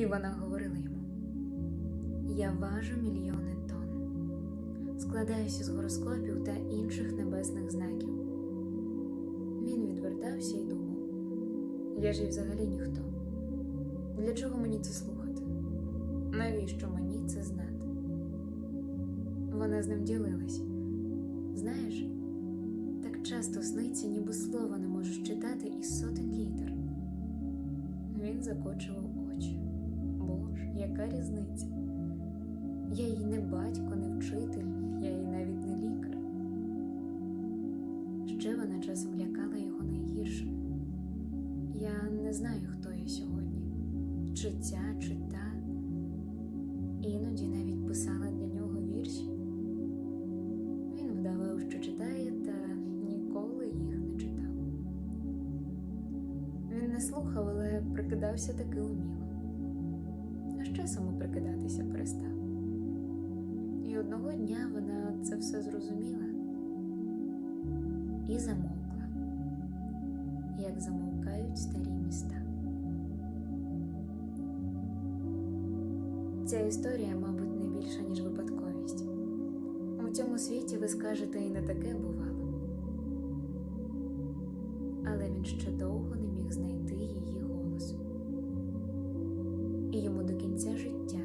І вона говорила йому: Я важу мільйони тонн, складаюся з гороскопів та інших небесних знаків. Він відвертався і думав: Я ж і взагалі ніхто. Для чого мені це слухати? Навіщо мені це знати? Вона з ним ділилась. Знаєш, так часто сниться, ніби слова не можеш читати із сотень літер. Він закочував очі. Боже, яка різниця? Я їй не батько, не вчитель, я їй навіть не лікар. Ще вона часом лякала його найгіршим. Я не знаю, хто я сьогодні, чи ця, чи та. Іноді навіть писала для нього вірші. Він вдавав, що читає, та ніколи їх не читав. Він не слухав, але прикидався таки уміло. А з часом і прикидатися перестав. І одного дня вона це все зрозуміла і замовкла, як замовкають старі міста. Ця історія, мабуть, не більша, ніж випадковість. У цьому світі ви скажете і не таке бувало. Але він ще довго і йому до кінця життя.